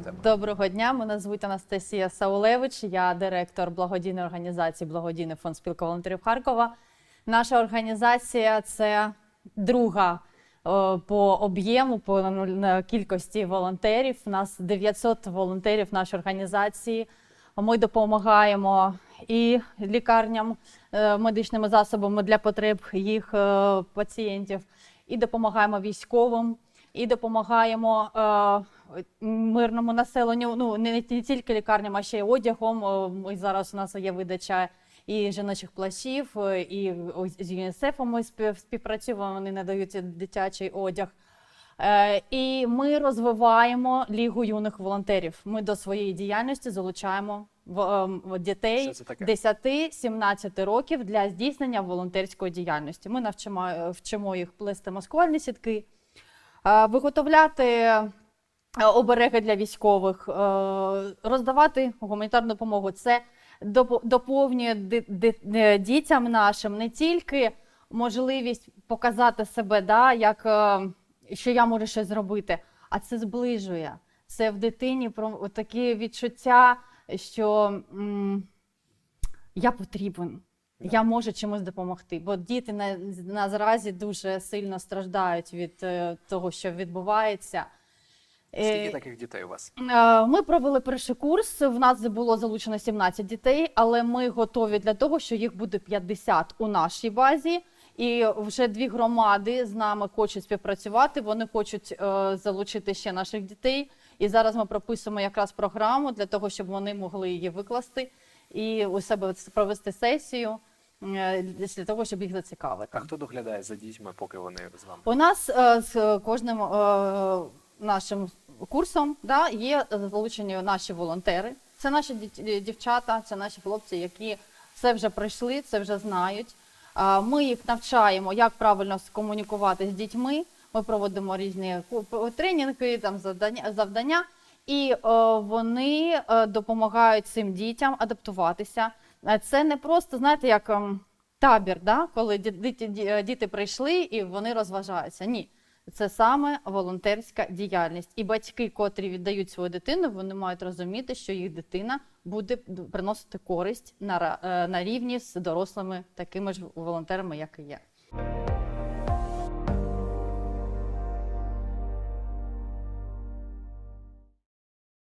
тема. Доброго дня. Мене звуть Анастасія Саулевич. Я директор благодійної організації Благодійний фонд спілка волонтерів Харкова. Наша організація це друга е, по об'єму, по кількості волонтерів. У нас 900 волонтерів в нашій організації. Ми допомагаємо і лікарням е, медичними засобами для потреб їх е, пацієнтів, і допомагаємо військовим, і допомагаємо мирному населенню. Ну не, не тільки лікарням, а ще й одягом. Ми зараз у нас є видача і жіночих плащів, е, і з ЮНІСЕФом ми співпрацюємо. Вони надають дитячий одяг. Е, І ми розвиваємо лігу юних волонтерів. Ми до своєї діяльності залучаємо ем, дітей Що це таке? 10-17 років для здійснення волонтерської діяльності. Ми навчимо е, вчимо їх плести маскувальні сітки, виготовляти обереги для військових, е, роздавати гуманітарну допомогу. Це допо- доповнює е, дітям нашим не тільки можливість показати себе, да, як е, що я можу щось зробити, а це зближує. Це в дитині про такі відчуття, що м, я потрібен. Я можу чимось допомогти, бо діти на, наразі дуже сильно страждають від е, того, що відбувається. Е, Скільки таких дітей у вас? Е, Ми провели перший курс. В нас було залучено 17 дітей, але ми готові для того, що їх буде 50 у нашій базі. І вже дві громади з нами хочуть співпрацювати. Вони хочуть е, залучити ще наших дітей. І зараз ми прописуємо якраз програму для того, щоб вони могли її викласти і у себе провести сесію е, для того, щоб їх зацікавити. А хто доглядає за дітьми, поки вони з вами? У нас е, з кожним е, нашим курсом да, є залучені наші волонтери. Це наші діт- дівчата, це наші хлопці, які це вже пройшли, це вже знають. Ми їх навчаємо, як правильно комунікувати з дітьми. Ми проводимо різні тренінги, там завдання, завдання і е, вони е, допомагають цим дітям адаптуватися. Е, Це не просто, знаєте, як ем, табір, да? коли діти прийшли і вони розважаються. Ні, це саме волонтерська діяльність. І батьки, котрі віддають свою дитину, вони мають розуміти, що їх дитина буде приносити користь на, е, на рівні з дорослими такими ж волонтерами, як і є.